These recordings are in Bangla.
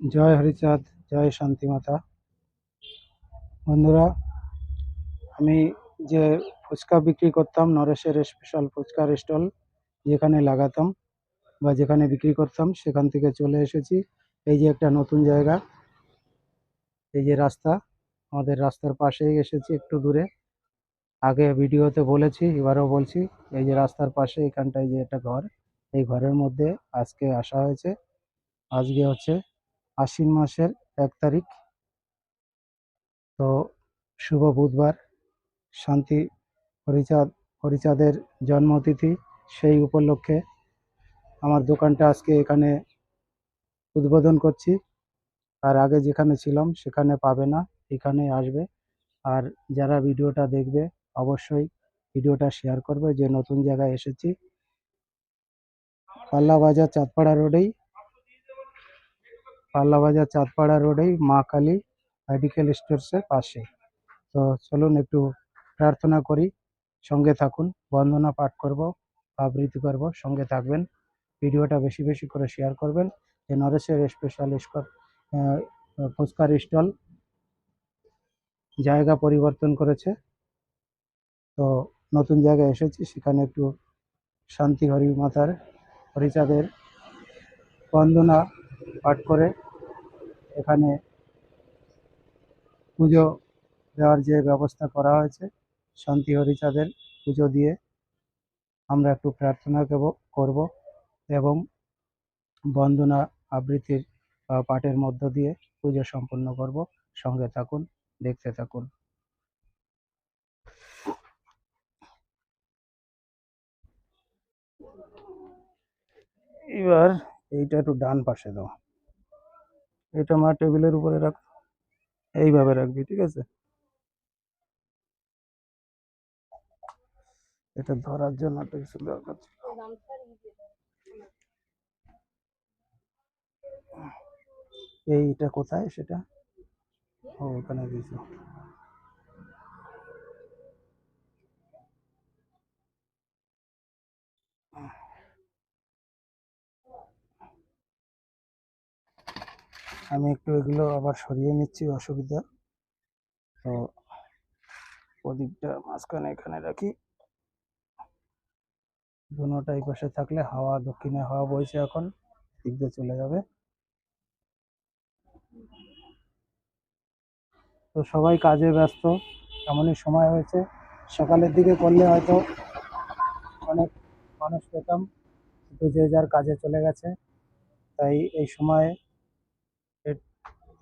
জয় হরিচাঁদ, জয় শান্তিমাতা। বন্ধুরা, আমি যে ফুচকা বিক্রি করতাম, নরেশের স্পেশাল ফুচকার স্টল যেখানে লাগাতাম বা যেখানে বিক্রি করতাম, সেখান থেকে চলে এসেছি। এই যে একটা নতুন জায়গা, এই যে রাস্তা, আমাদের রাস্তার পাশেই এসেছি একটু দূরে। আগে ভিডিওতে বলেছি, এবারও বলছি, এই যে রাস্তার পাশে এখানটায় যে একটা ঘর, এই ঘরের মধ্যে আজকে আসা হয়েছে। আজকে হচ্ছে আশ্বিন মাসের এক তারিখ। তো শুভ বুধবার। শান্তি হরিচাঁদ, হরিচাঁদের জন্মতিথি সেই উপলক্ষে আমার দোকানটা আজকে এখানে উদ্বোধন করছি। আর আগে যেখানে ছিলাম সেখানে পাবে না, এখানে আসবে। আর যারা ভিডিওটা দেখবে অবশ্যই ভিডিওটা শেয়ার করবে যে নতুন জায়গায় এসেছি। পাল্লা বাজার চাঁদপাড়া রোডেই পাল্লা বাজার চাঁদপাড়া রোডেই মা কালী মেডিকেল স্টোরসের পাশে। তো চলুন একটু প্রার্থনা করি, সঙ্গে থাকুন, বন্দনা পাঠ করব, আবৃত্তি করব, সঙ্গে থাকবেন। ভিডিওটা বেশি বেশি করে শেয়ার করবেন, যে নরেশের স্পেশাল স্কর ফুচকার স্টল জায়গা পরিবর্তন করেছে। তো নতুন জায়গায় এসেছি, সেখানে একটু শান্তি হরি মাতার হরিচাঁদের বন্দনা পাঠ করে এখানে পুজো দেওয়ার যে ব্যবস্থা করা হয়েছে, শান্তি হরিচাঁদের পুজো দিয়ে আমরা একটু প্রার্থনা করব এবং বন্দনা আবৃত্তির পাঠের মধ্য দিয়ে পুজো সম্পন্ন করব। সঙ্গে থাকুন, দেখতে থাকুন। এবার এইটা একটু ডান পাশে দাও। এটা মা টেবিলের উপরে রাখ, এইভাবে রাখবি, ঠিক আছে? এটা ধরার জন্য একটা কিছু দরকার ছিল। এইটা কোথায় সেটা? ও, ওখানে দিয়েছ। আমি একটু এগুলো আবার সরিয়ে নিচ্ছি, অসুবিধা। তো প্রদীপটা মাঝখানে এখানে রাখি। দুনোটা এই পাশে থাকলে হাওয়া, দক্ষিণে হাওয়া বইছে এখন, দিক দিয়ে চলে যাবে। তো সবাই কাজে ব্যস্ত, এমনই সময় হয়েছে। সকালের দিকে করলে হয়তো অনেক মানুষ পেতাম যে যার কাজে চলে গেছে। তাই এই সময়ে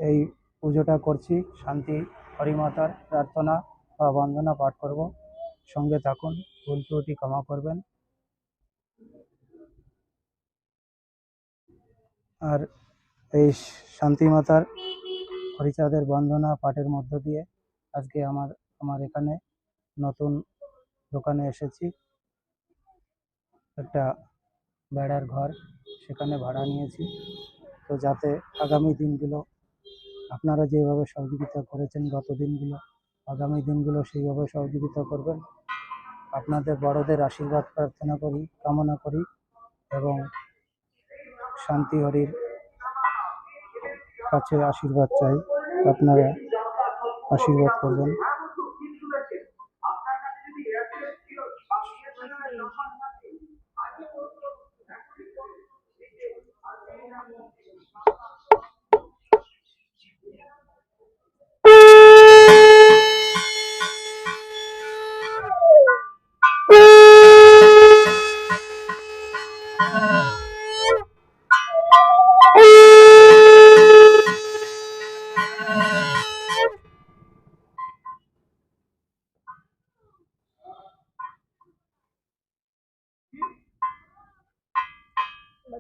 এই পুজোটা করছি। শান্তি হরিমাতার প্রার্থনা বা বন্দনা পাঠ করব। সঙ্গে থাকুন, ভুল ত্রুটি ক্ষমা করবেন। আর এই শান্তি মাতার হরিচাঁদের বন্দনা পাঠের মধ্য দিয়ে আজকে আমার আমার এখানে নতুন দোকানে এসেছি। একটা বেড়ার ঘর সেখানে ভাড়া নিয়েছি। তো যাতে আগামী দিনগুলো আপনারা যেভাবে সহযোগিতা করেছেন গত দিনগুলো, আগামী দিনগুলো সেইভাবে সহযোগিতা করবেন। আপনাদের বড়দের আশীর্বাদ প্রার্থনা করি, কামনা করি এবং শান্তি হরির কাছে আশীর্বাদ চাই। আপনারা আশীর্বাদ করবেন।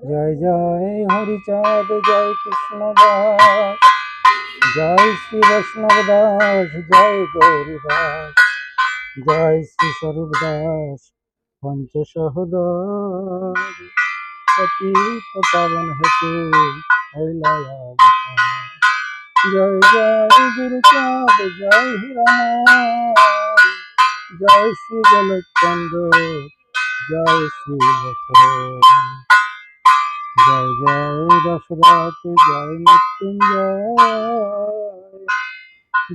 জয় জয় হরিচাঁদ, জয় কৃষ্ণ দাস জয় শ্রী বৈষ্ণব দাস জয় গৌরী দাস জয় শ্রী স্বরূপ দাস পঞ্চ সহদর পতিত পাবন হেতু। জয় জয় গুরুচাঁদ, জয় হিরণ জয় শ্রী গোলচন্দ্র জয় শ্রী জয় জয় দশরথ জয় মৃত্যুঞ্জয়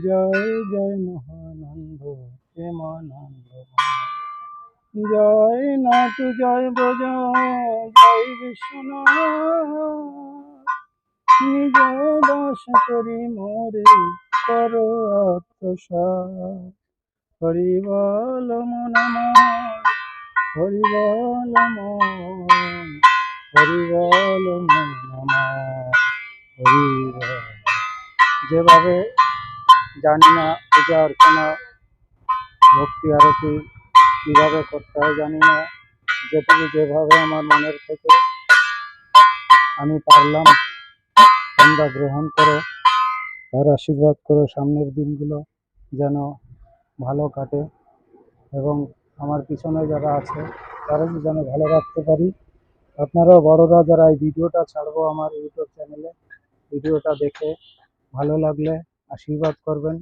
জয় জয় মহানন্দ। প্রেমানন্দ জয় নাথ জয় বজয় জয় নিজ দাস করি মোরে কর হরি বল মন হরি বল মন যেভাবে জানি না পূজা অর্চনা ভক্তি আরতি কীভাবে করতে হয় জানি না, যেটুকু যেভাবে আমার মনের থেকে আমি পারলাম তোমরা গ্রহণ করো, তার আশীর্বাদ করো সামনের দিনগুলো যেন ভালো কাটে এবং আমার পিছনে যারা আছে, তারাও যেন ভালো রাখতে পারি। আপনারাও বড়রা যারা এই ভিডিওটা ছাড়বো আমার ইউটিউব চ্যানেলে, ভিডিওটা দেখে ভালো লাগলে আশীর্বাদ করবেন,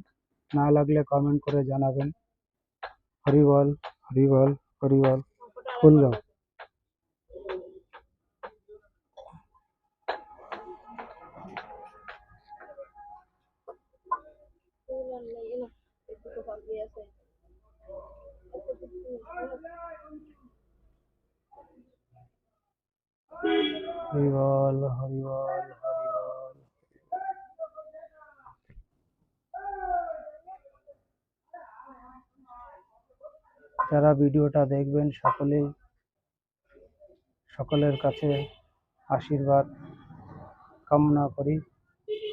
না লাগলে কমেন্ট করে জানাবেন। হরিবল হরিবল হরি বল যারা ভিডিওটা দেখবেন সকলেই সকলের কাছে আশীর্বাদ কামনা করি।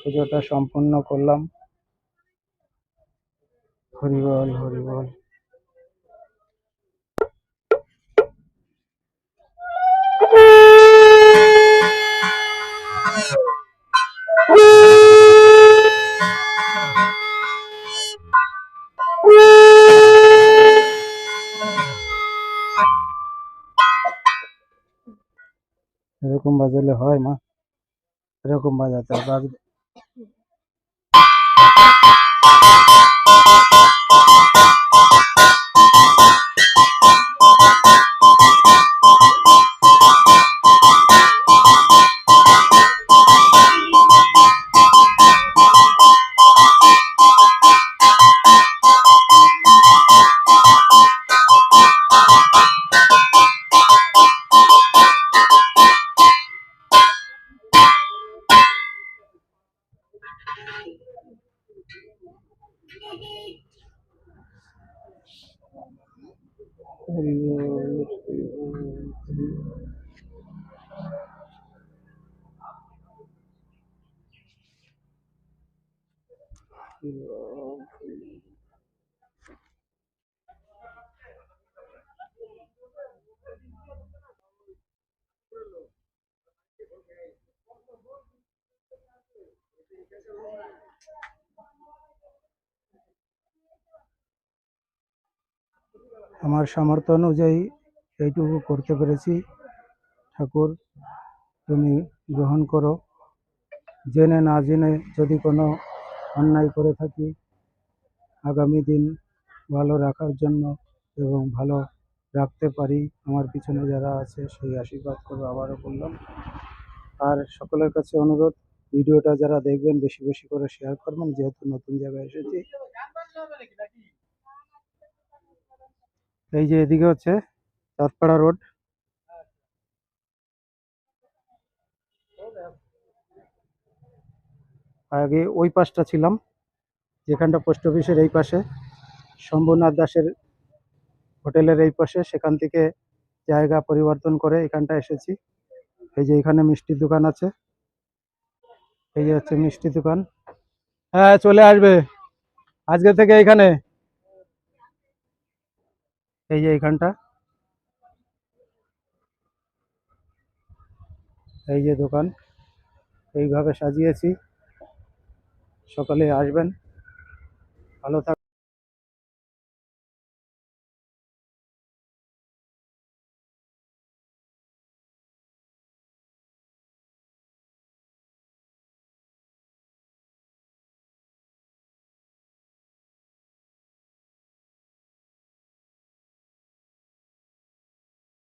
পুজোটা সম্পন্ন করলাম। হরি বল এরকম বাজালে হয় মা এরকম বাজাতে বাজ- হরি বল হরি বল হরি বল। হরি বল, হরি বল। আমার সামর্থ্য অনুযায়ী এইটুকু করতে পেরেছি। ঠাকুর, তুমি গ্রহণ করো। জেনে না জেনে যদি কোনো অন্যায় করে থাকি, আগামী দিন ভালো রাখার জন্য এবং ভালো রাখতে পারি। আমার পিছনে যারা আছে, সেই আশীর্বাদ করো আবারও বললাম। আর সকলের কাছে অনুরোধ, ভিডিওটা যারা দেখবেন, বেশি বেশি করে শেয়ার করবেন। যেহেতু নতুন জায়গায় এসেছি। এই যে এদিকে হচ্ছে চাঁদপাড়া রোড। আগে ওই পাশটা ছিলাম, যেখানটা পোস্ট অফিসের এই পাশে। শম্ভুনাথ দাসের হোটেলের এই পাশে, সেখান থেকে জায়গা পরিবর্তন করে এখানটা এসেছি। এই যে এখানে মিষ্টির দোকান আছে। এই যে হচ্ছে মিষ্টি দোকান। হ্যাঁ চলে আসবে। আজকে থেকে এখানে। এই যে এইখানটা এই যে দোকান এইভাবে সাজিয়েছি। সকালে আসবেন। ভালো থাক